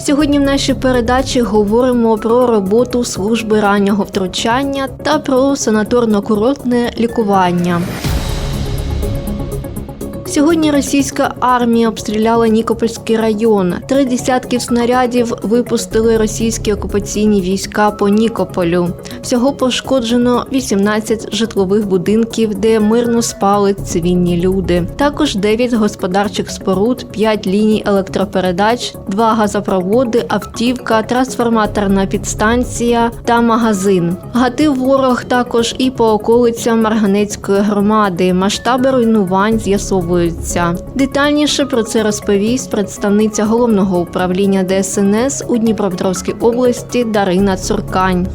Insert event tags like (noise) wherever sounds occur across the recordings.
Сьогодні в нашій передачі говоримо про роботу служби раннього втручання та про санаторно-курортне лікування. Сьогодні російська армія обстріляла Нікопольський район. Три десятки снарядів випустили російські окупаційні війська по Нікополю. Всього пошкоджено 18 житлових будинків, де мирно спали цивільні люди. Також 9 господарчих споруд, 5 ліній електропередач, 2 газопроводи, автівка, трансформаторна підстанція та магазин. Гатив ворог також і по околицям Марганецької громади. Масштаби руйнувань з'ясовуються. Детальніше про це розповість представниця головного управління ДСНС у Дніпропетровській області Дарина Цуркань.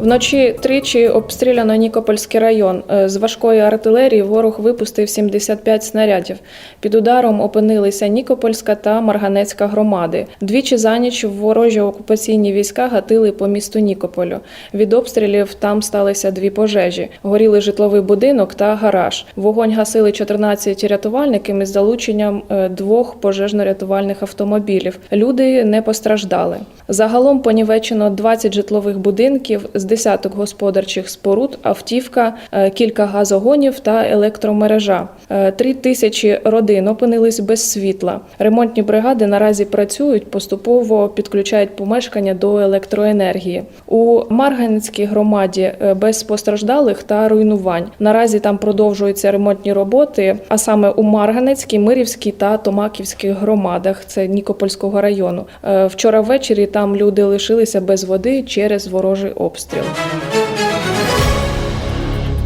Вночі тричі обстріляно Нікопольський район. Е, З важкої артилерії ворог випустив 75 снарядів. Під ударом опинилися Нікопольська та Марганецька громади. Двічі за ніч ворожі окупаційні війська гатили по місту Нікополю. Від обстрілів там сталися дві пожежі. Горіли житловий будинок та гараж. Вогонь гасили 14 рятувальників із залученням е, двох пожежно-рятувальних автомобілів. Люди не постраждали. Загалом понівечено 20 житлових будинків з десяток господарчих споруд, автівка, е, кілька газогонів та електромережа. Е, Три тисячі родин опинились без світла. Ремонтні бригади наразі працюють, поступово підключають помешкання до електроенергії. У Марганецькій громаді е, без постраждалих та руйнувань. Наразі там продовжуються ремонтні роботи, а саме у Марганецькій, Мирівській та Томаківських громадах. Це Нікопольського району. Вчора ввечері там люди лишилися без води через ворожий обстріл.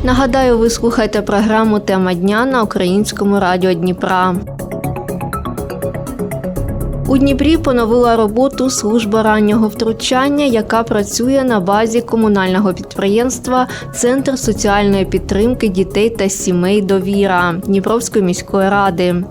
Нагадаю, ви слухаєте програму Тема дня на українському радіо Дніпра. У Дніпрі поновила роботу служба раннього втручання, яка працює на базі комунального підприємства Центр соціальної підтримки дітей та сімей Довіра Дніпровської міської ради.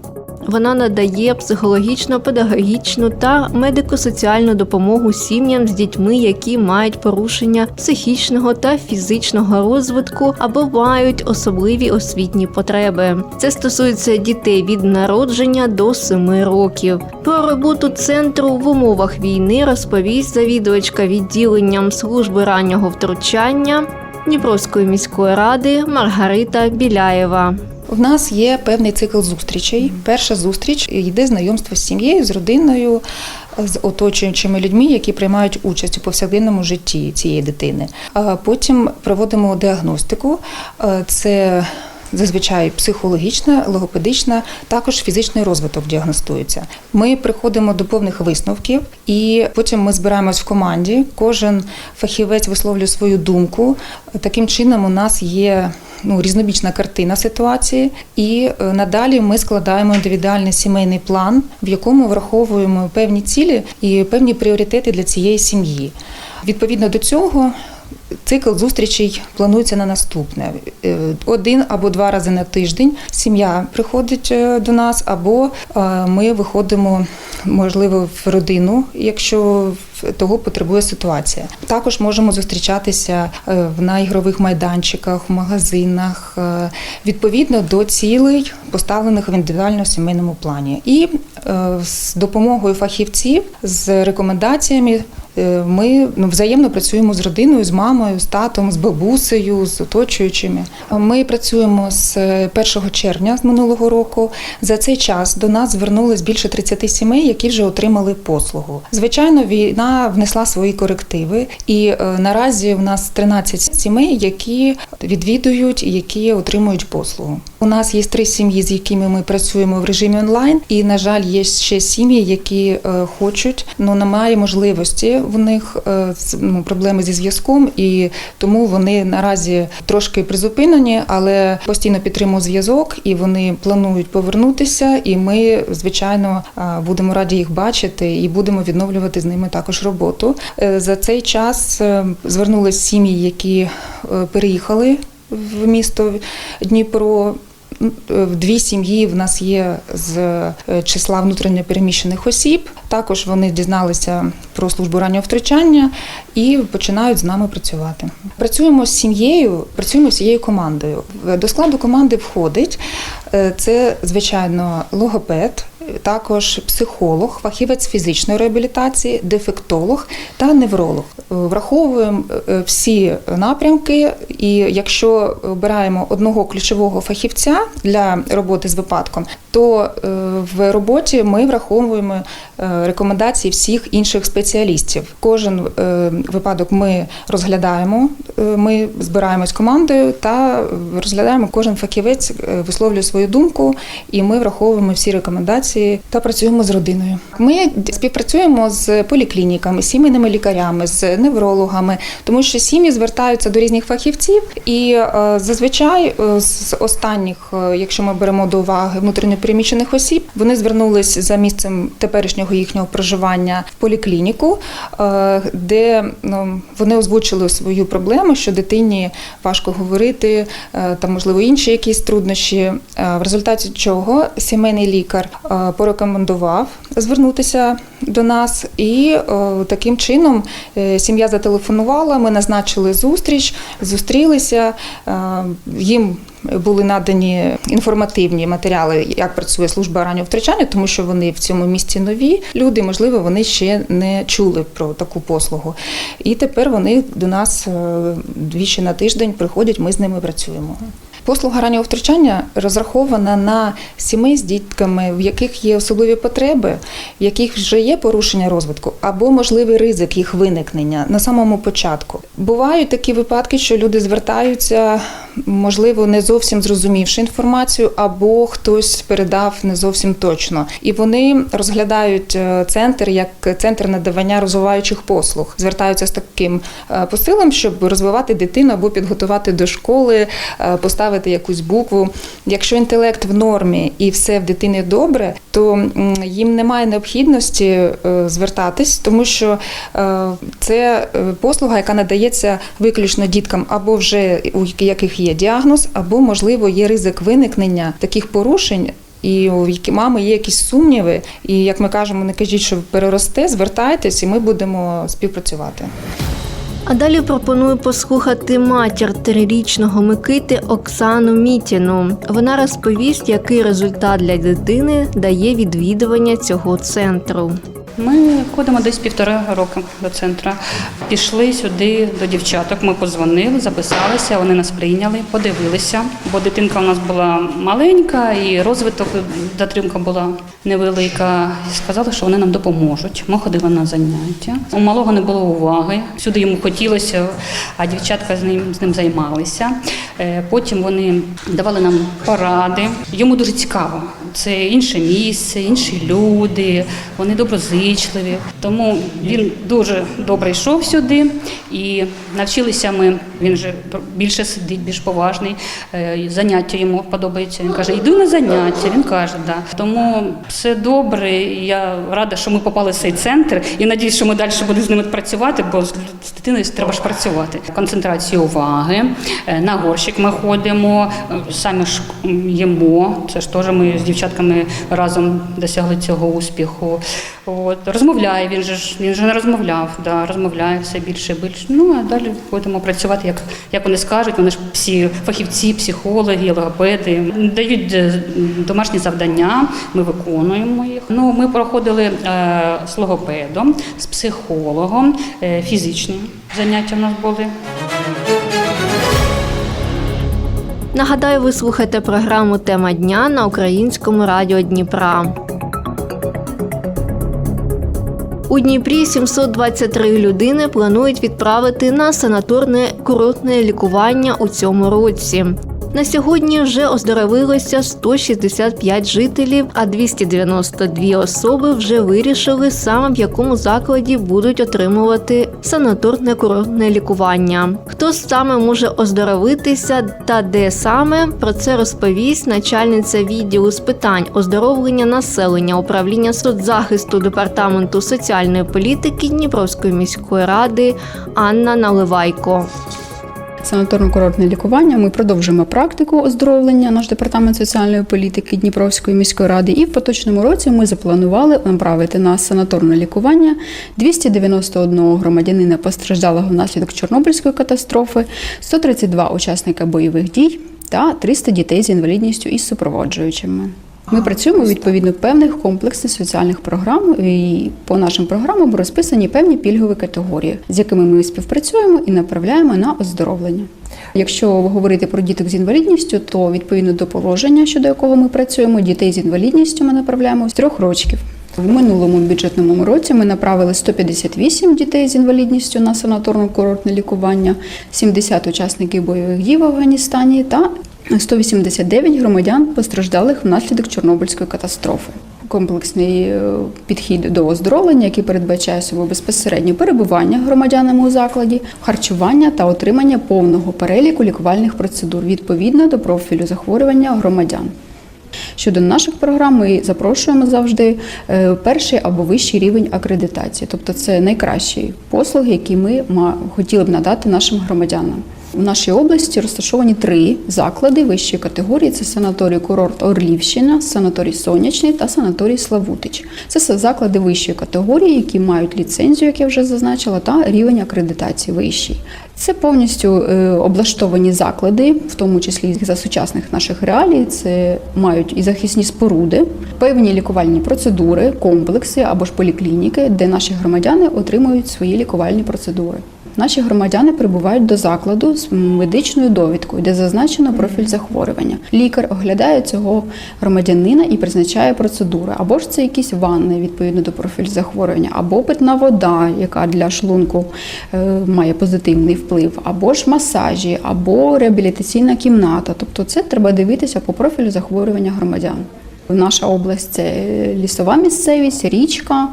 Вона надає психологічно, педагогічну та медико-соціальну допомогу сім'ям з дітьми, які мають порушення психічного та фізичного розвитку або мають особливі освітні потреби. Це стосується дітей від народження до 7 років. Про роботу центру в умовах війни розповість завідувачка відділенням служби раннього втручання Дніпровської міської ради Маргарита Біляєва. У нас є певний цикл зустрічей. Перша зустріч йде знайомство з сім'єю, з родиною, з оточуючими людьми, які приймають участь у повсякденному житті цієї дитини. Потім проводимо діагностику. Е, Це Зазвичай психологічна, логопедична, також фізичний розвиток діагностується. Ми приходимо до повних висновків, і потім ми збираємось в команді. Кожен фахівець висловлює свою думку. Таким чином, у нас є ну, різнобічна картина ситуації, і е, надалі ми складаємо індивідуальний сімейний план, в якому враховуємо певні цілі і певні пріоритети для цієї сім'ї. Відповідно до цього. Цикл зустрічей планується на наступне: Е, один або два рази на тиждень. Сім'я приходить е, до нас, або е, ми виходимо, можливо, в родину, якщо того потребує ситуація. Також можемо зустрічатися в ігрових майданчиках, в магазинах, відповідно до цілей, поставлених в індивідуальному сімейному плані. І з допомогою фахівців, з рекомендаціями. Е, Ми ну, взаємно працюємо з родиною, з мамою, з татом, з бабусею, з оточуючими. Ми працюємо з 1 червня з минулого року. За цей час до нас звернулось більше 30 сімей, які вже отримали послугу. Звичайно, війна внесла свої корективи, і е, наразі в нас 13 сімей, які відвідують які отримують послугу. У нас є три сім'ї, з якими ми працюємо в режимі онлайн, і на жаль, є ще сім'ї, які е, хочуть, але немає можливості в них е, ну, проблеми зі зв'язком, і тому вони наразі трошки призупинені, але постійно підтримуємо зв'язок, і вони планують повернутися. І ми, звичайно, е, будемо раді їх бачити і будемо відновлювати з ними також роботу. Е, За цей час звернулись сім'ї, які переїхали в місто Дніпро. Е, Дві сім'ї в нас є з е, числа внутрішньопереміщених осіб. Також вони дізналися про службу раннього втручання і починають з нами працювати. Працюємо з сім'єю, працюємо з цією командою. До складу команди входить е, це, звичайно, логопед. Також психолог, фахівець фізичної реабілітації, дефектолог та невролог. Е, Враховуємо е, всі напрямки, і якщо обираємо одного ключового фахівця для роботи з випадком, то е, в роботі ми враховуємо рекомендації всіх інших спеціалістів. Кожен випадок ми розглядаємо, ми збираємось командою та розглядаємо. Кожен фахівець висловлює свою думку, і ми враховуємо всі рекомендації та працюємо з родиною. Ми співпрацюємо з поліклініками, сімейними лікарями, з неврологами, тому що сім'ї звертаються до різних фахівців, і е, зазвичай е, з останніх, е, якщо ми беремо до уваги внутрішньопереміщених осіб, вони звернулись за місцем теперішнього їхнього проживання в поліклініку, де ну, вони озвучили свою проблему, що дитині важко говорити та можливо інші якісь труднощі. В результаті чого сімейний лікар порекомендував звернутися до нас, і е, таким чином е, сім'я зателефонувала. Ми назначили зустріч, зустрілися. е, Їм були надані інформативні матеріали, як працює служба раннього втручання, тому що вони в цьому місці нові люди, можливо, вони ще не чули про таку послугу. І тепер вони до нас двічі на тиждень приходять. Ми з ними працюємо. Послуга раннього втручання розрахована на сімей з дітками, в яких є особливі потреби, в яких вже є порушення розвитку, або можливий ризик їх виникнення на самому початку. Бувають такі випадки, що люди звертаються, можливо, не зовсім зрозумівши інформацію, або хтось передав не зовсім точно. І вони розглядають е, центр як центр надавання розвиваючих послуг, звертаються з таким е, посилом, щоб розвивати дитину або підготувати до школи, е, поставити якусь букву. Якщо інтелект в нормі і все в дитини добре, то їм немає необхідності е, звертатись, тому що е, це е, послуга, яка надається виключно діткам, або вже у яких є діагноз, або можливо є ризик виникнення таких порушень. І у мами є якісь сумніви, і як ми кажемо, не кажіть, що переросте, звертайтесь, і ми будемо співпрацювати. А далі пропоную послухати матір трирічного Микити Оксану Мітіну. Вона розповість, який результат для дитини дає відвідування цього центру. Ми ходимо десь півтора року до центру. Пішли сюди до дівчаток. Ми позвонили, записалися, вони нас прийняли, подивилися, бо дитинка у нас була маленька і розвиток затримка була невелика. Сказали, що вони нам допоможуть. Ми ходили на заняття. У малого не було уваги. Сюди йому хотілося, а дівчатка з ним з ним займалися. Е, Потім вони давали нам поради. Йому дуже цікаво. Це інше місце, інші люди, вони доброзичливі. Тому він дуже добре йшов сюди і навчилися ми. Він вже більше сидить, більш поважний. Е, Заняття йому подобається. Він каже, йду на заняття. Він каже, да. Тому все добре. Я рада, що ми попали в цей центр і надіюсь, що ми далі будемо з ними працювати, бо з дитиною треба ж працювати. Концентрація уваги. Е, На горщик ми ходимо, е, самі ж їмо. Це ж теж ми з дівчатками разом досягли цього успіху. От розмовляє. Він же ж він же не розмовляв. Да, розмовляє все більше і більше. Ну а далі будемо працювати, як, як вони скажуть. Вони ж всі фахівці, психологи, логопеди дають е, домашні завдання. Ми виконуємо їх. Ну ми проходили е, з логопедом, з психологом, е, фізичні заняття в нас були. Нагадаю, ви слухаєте програму Тема дня на українському радіо Дніпра. У Дніпрі 723 людини планують відправити на санаторне курортне лікування у цьому році. На сьогодні вже оздоровилося 165 жителів, а 292 особи вже вирішили саме в якому закладі будуть отримувати санаторне курортне лікування. Хто саме може оздоровитися та де саме про це розповість начальниця відділу з питань оздоровлення населення управління соцзахисту департаменту соціальної політики Дніпровської міської ради Анна Наливайко. Санаторно-курортне лікування. Ми продовжуємо практику оздоровлення. Наш департамент соціальної політики Дніпровської міської ради. І в поточному році ми запланували направити на санаторне лікування 291 громадянина постраждалого внаслідок Чорнобильської катастрофи, 132 учасника бойових дій та 300 дітей з інвалідністю із супроводжуючими. Ми працюємо відповідно певних комплексних соціальних програм, і по нашим програмам розписані певні пільгові категорії, з якими ми співпрацюємо і направляємо на оздоровлення. Якщо говорити про діток з інвалідністю, то відповідно до положення, щодо якого ми працюємо, дітей з інвалідністю ми направляємо з трьох років. В минулому бюджетному році ми направили 158 дітей з інвалідністю на санаторно-курортне лікування, 70 учасників бойових дій в Афганістані та 189 громадян постраждалих внаслідок Чорнобильської катастрофи. Комплексний е, підхід до оздоровлення, який передбачає собою безпосереднє перебування громадянами у закладі, харчування та отримання повного переліку лікувальних процедур відповідно до профілю захворювання громадян. Щодо наших програм, ми запрошуємо завжди е, перший або вищий рівень акредитації, тобто це найкращі послуги, які ми хотіли б надати нашим громадянам. В нашій області розташовані три заклади вищої категорії: це санаторій курорт Орлівщина, санаторій Сонячний та санаторій Славутич. Це заклади вищої категорії, які мають ліцензію, як я вже зазначила, та рівень акредитації вищий. Це повністю е, облаштовані заклади, в тому числі за сучасних наших реалій. Це мають і захисні споруди, певні лікувальні процедури, комплекси або ж поліклініки, де наші громадяни отримують свої лікувальні процедури. Наші громадяни прибувають до закладу з медичною довідкою, де зазначено профіль захворювання. Лікар оглядає цього громадянина і призначає процедури. Або ж це якісь ванни відповідно до профілю захворювання, або питна вода, яка для шлунку е, має позитивний вплив, або ж масажі, або реабілітаційна кімната. Тобто, це треба дивитися по профілю захворювання громадян. Наша область це лісова місцевість, річка,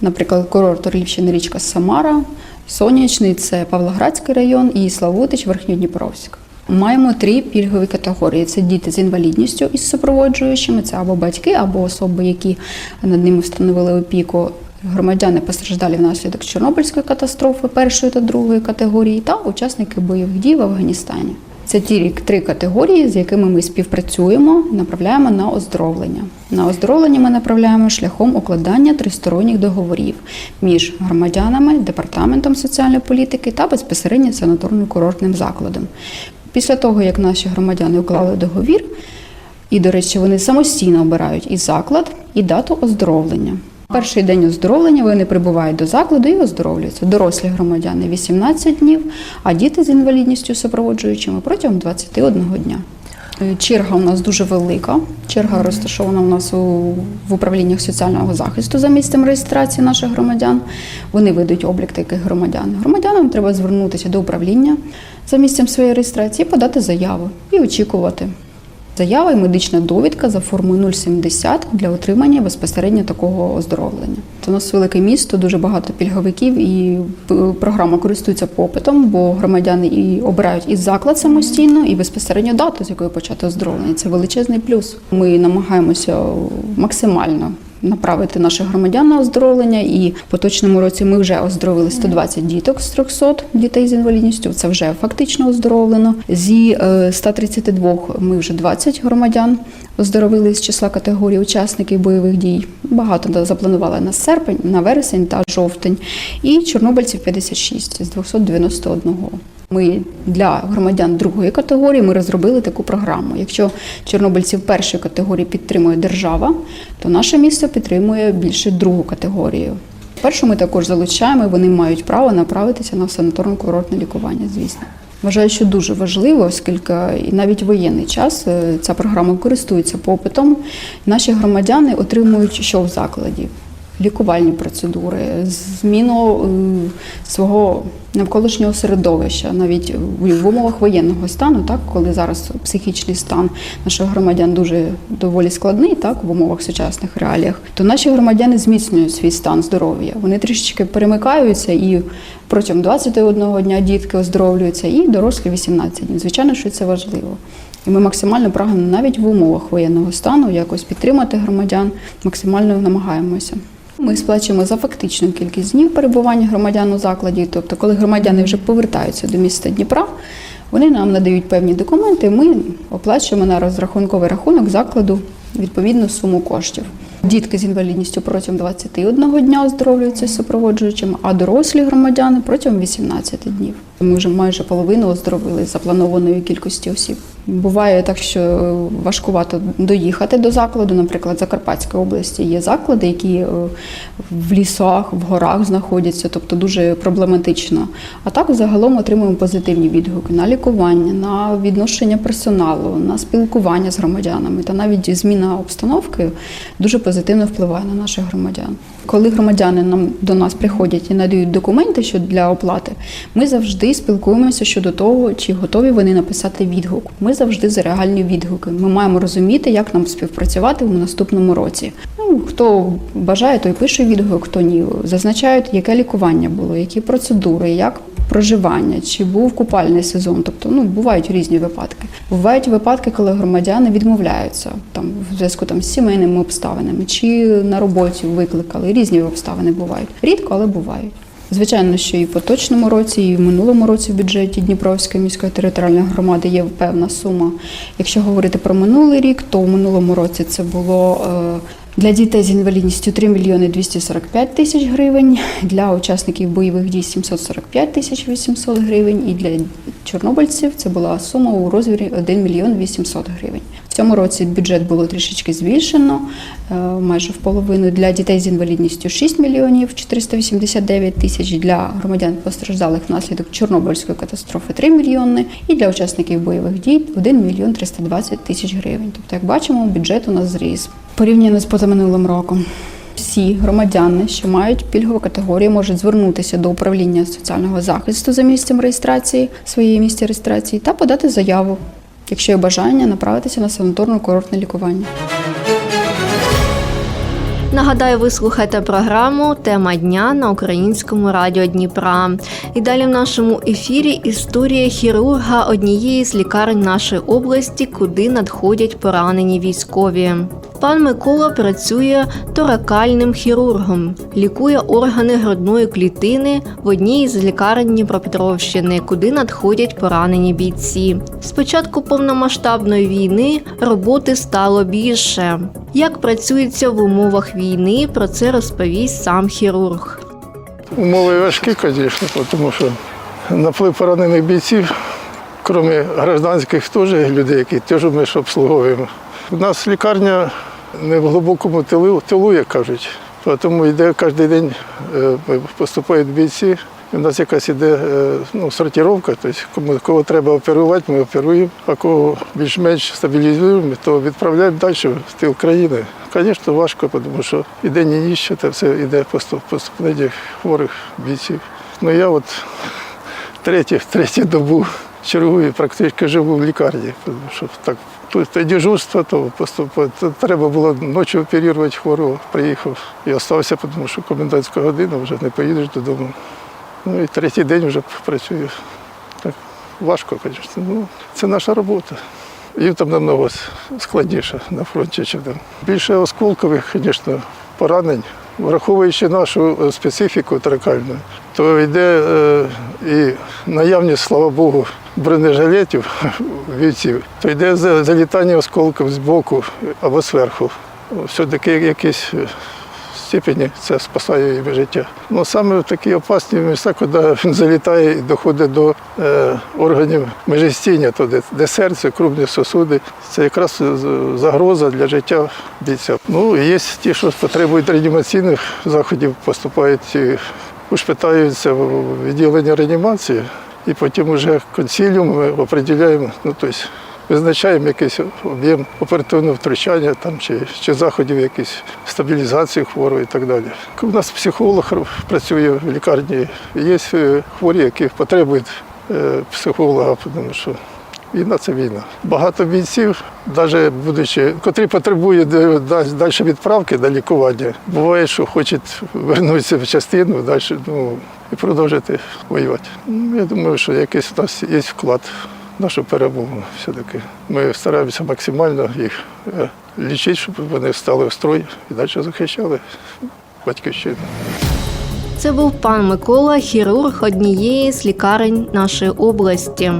наприклад, курорт Орлівщини, річка Самара, Сонячний це Павлоградський район і Славутич, Верхньодніпровськ. Маємо три пільгові категорії: це діти з інвалідністю із супроводжуючими, це або батьки, або особи, які над ними встановили опіку. Громадяни постраждалі внаслідок Чорнобильської катастрофи першої та другої категорії, та учасники бойових дій в Афганістані. Це ті три категорії, з якими ми співпрацюємо, направляємо на оздоровлення. На оздоровлення ми направляємо шляхом укладання тристоронніх договорів між громадянами, департаментом соціальної політики та безпосередньо санаторно-курортним закладом. Після того, як наші громадяни уклали договір, і, до речі, вони самостійно обирають і заклад, і дату оздоровлення. Перший день оздоровлення вони прибувають до закладу і оздоровлюються. Дорослі громадяни 18 днів, а діти з інвалідністю супроводжуючими протягом 21 дня. Е, Черга у нас дуже велика. Черга розташована у нас у, в управліннях соціального захисту за місцем реєстрації наших громадян. Вони ведуть облік таких громадян. Громадянам треба звернутися до управління за місцем своєї реєстрації, подати заяву і очікувати. Заява і медична довідка за формою 070 для отримання безпосередньо такого оздоровлення. У нас велике місто, дуже багато пільговиків, і програма користується попитом, бо громадяни і обирають і заклад самостійно, і безпосередньо дату, з якої почати оздоровлення. Це величезний плюс. Ми намагаємося максимально направити наших громадян на оздоровлення. І в поточному році ми вже оздоровили 120 діток з 300 дітей з інвалідністю. Це вже фактично оздоровлено. Зі е, 132 ми вже 20 громадян оздоровили з числа категорії учасників бойових дій. Багато запланували на серпень, на вересень та жовтень. І чорнобильців 56 з 291. Ми для громадян другої категорії ми розробили таку програму. Якщо чорнобильців першої категорії підтримує держава, то наше місто підтримує більше другу категорію. Першу ми також залучаємо, вони мають право направитися на санаторно-курортне лікування, звісно. Вважаю, що дуже важливо, оскільки і навіть в воєнний час е, ця програма користується попитом. Наші громадяни отримують що в закладі? Лікувальні процедури, зміну е, свого навколишнього середовища, навіть в умовах воєнного стану, так коли зараз психічний стан наших громадян дуже доволі складний, так в умовах сучасних реаліях, то наші громадяни зміцнюють свій стан здоров'я. Вони трішечки перемикаються і протягом 21 дня дітки оздоровлюються, і дорослі 18 днів. Звичайно, що це важливо. І ми максимально прагнемо навіть в умовах воєнного стану якось підтримати громадян, максимально намагаємося. Ми сплачуємо за фактичну кількість днів перебування громадян у закладі. Тобто, коли громадяни вже повертаються до міста Дніпра, вони нам надають певні документи. Ми оплачуємо на розрахунковий рахунок закладу відповідну суму коштів. Дітки з інвалідністю протягом 21 дня оздоровлюються з супроводжуючим, а дорослі громадяни протягом 18 днів. Ми вже майже половину оздоровили запланованої кількості осіб. Буває так, що важкувато доїхати до закладу. Наприклад, в Закарпатській області є заклади, які е, в лісах, в горах знаходяться, тобто дуже проблематично. А так загалом отримуємо позитивні відгуки на лікування, на відношення персоналу, на спілкування з громадянами та навіть зміна обстановки дуже позитивно впливає на наших громадян. Коли громадяни нам до нас приходять і надають документи що для оплати, ми завжди спілкуємося щодо того, чи готові вони написати відгук. Ми завжди за реальні відгуки. Ми маємо розуміти, як нам співпрацювати в наступному році. Ну хто бажає, той пише відгук, хто ні. Зазначають, яке лікування було, які процедури, як проживання, чи був купальний сезон. Тобто, ну бувають різні випадки. Бувають випадки, коли громадяни відмовляються там в зв'язку там з сімейними обставинами, чи на роботі викликали. Різні обставини бувають. Рідко, але бувають. Звичайно, що і в поточному році, і в минулому році в бюджеті Дніпровської міської територіальної громади є певна сума. Якщо говорити про минулий рік, то в минулому році це було е, для дітей з інвалідністю 3 мільйони 245 тисяч гривень, для учасників бойових дій 745 тисяч 800 гривень, і для чорнобильців це була сума у розмірі 1 мільйон 800 гривень. В цьому році бюджет було трішечки збільшено, е, майже в половину для дітей з інвалідністю 6 мільйонів 489 тисяч, для громадян постраждалих внаслідок Чорнобильської катастрофи 3 мільйони, і для учасників бойових дій 1 мільйон 320 тисяч гривень. Тобто, як бачимо, бюджет у нас зріс порівняно з позаминулим роком. Всі громадяни, що мають пільгову категорію, можуть звернутися до управління соціального захисту за місцем реєстрації своєї місця реєстрації та подати заяву, якщо є бажання направитися на санаторно-курортне лікування. Нагадаю, ви слухаєте програму Тема дня на українському радіо Дніпра. І далі в нашому ефірі історія хірурга однієї з лікарень нашої області, куди надходять поранені військові. Пан Микола працює торакальним хірургом, лікує органи грудної клітини в одній з лікарень Дніпропетровщини, куди надходять поранені бійці. З початку повномасштабної війни роботи стало більше. Як працюється в умовах війни, про це розповість сам хірург. Умови важкі, звісно, тому що наплив поранених бійців, крім гражданських, теж людей, які теж ми ж обслуговуємо. У нас лікарня не в глибокому тилу, тилу як кажуть. Тому йде кожен день е, поступають бійці. У нас якась іде е, ну, сортировка, тобто кого треба оперувати, ми оперуємо, а кого більш-менш стабілізуємо, то відправляємо далі в тил країни. Звісно, важко, тому що і день і ніч, це все йде поступ, хворих бійців. Ну я от третю, третю добу чергую, практично живу в лікарні, тому що так. Тут дежурство, то поступати. То треба було ночі оперувати хворого. Приїхав і залишився, тому що комендантська година вже не поїдеш додому. Ну і третій день вже працюю. Так важко, звісно. Ну, це наша робота. Їм там намного складніше на фронті, ніж там. Більше осколкових, звісно, поранень. Враховуючи нашу е, специфіку тракальну, то йде е, і наявність, слава Богу, бронежилетів (laughs) бійців, то йде за- залітання осколків з боку або зверху. Все-таки якісь е, степені це спасає їм життя. Ну саме в такі опасні місця, коли він залітає і доходить до е, органів межестіння, то де, серце, крупні сосуди, це якраз загроза для життя бійця. Ну є ті, що потребують реанімаційних заходів, поступають і ушпитаються в відділення реанімації, і потім вже консиліум ми определяємо, ну тобто визначаємо якийсь об'єм оперативного втручання там, чи, чи заходів якісь стабілізації хворого і так далі. У нас психолог працює в лікарні. Є е, хворі, які потребують е, психолога, тому що Війна це війна. Багато бійців, навіть будучи, котрі потребують е, далі відправки на лікування, буває, що хочуть вернутися в частину далі ну, і продовжити воювати. Ну, Я думаю, що якийсь у нас є вклад нашу перемогу. Все-таки ми стараємося максимально їх е, лічити, щоб вони стали в строй і далі захищали батьківщину. Це був пан Микола, хірург однієї з лікарень нашої області.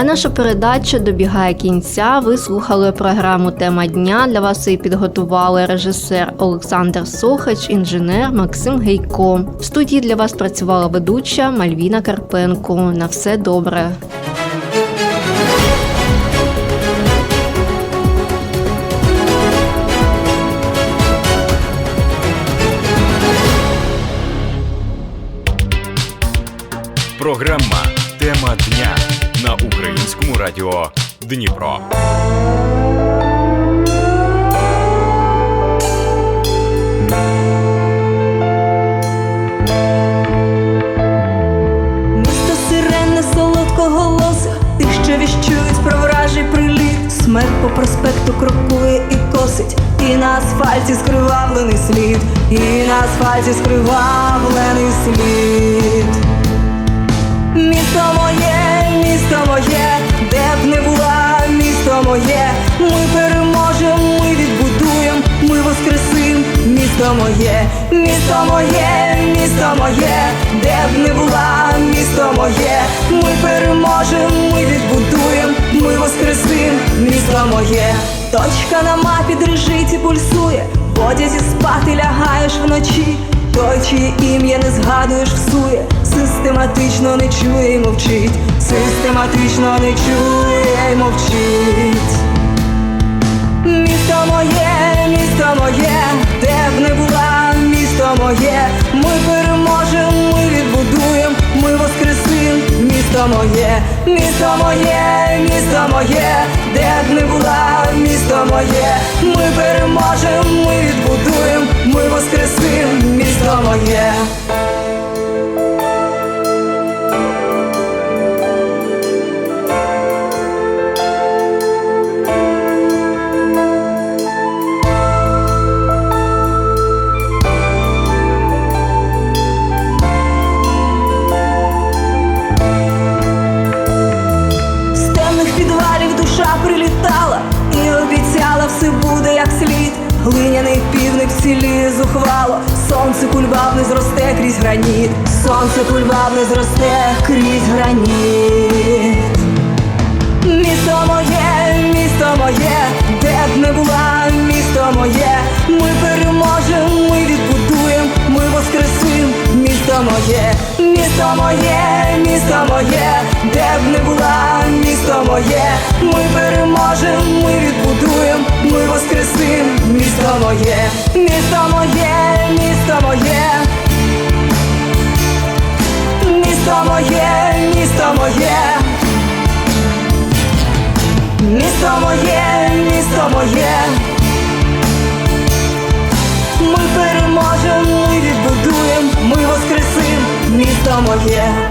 А наша передача добігає кінця. Ви слухали програму Тема дня. Для вас її підготували режисер Олександр Сохач, інженер Максим Гейко. В студії для вас працювала ведуча Мальвіна Карпенко. На все добре. Програма Тема дня на українському радіо Дніпро. Місто сирени солодкоголосих, тих, що віщують про вражий приліт. Смерть по проспекту крокує і косить, і на асфальті скривавлений слід, і на асфальті скривавлений слід. Місто моє, місто моє, де б не була, місто моє, ми переможемо, ми відбудуємо, ми воскресим, місто моє, місто моє, місто моє, де б не була, місто моє, ми переможемо, ми відбудуємо, ми воскресим, місто моє, точка на мапі дрижить і пульсує, в одязі спати лягаєш вночі. Той, чиє ім'я не згадуєш всує, систематично не чує й мовчить, систематично не чує й мовчить. Місто моє, місто моє, де б не була, місто моє, ми переможемо, ми відбудуємо, ми воскресим, місто моє, місто моє, місто моє, де б не була, місто моє, ми переможемо, ми відбудуємо, ми воскресим, місто моє. Місто моє, місто моє, місто моє, де б не була, місто моє, ми переможемо, ми відбудуємо, ми воскресим, місто моє, місто моє, місто моє, місто моє, місто моє. Місто моє, місто моє, ми переможемо, місто моє.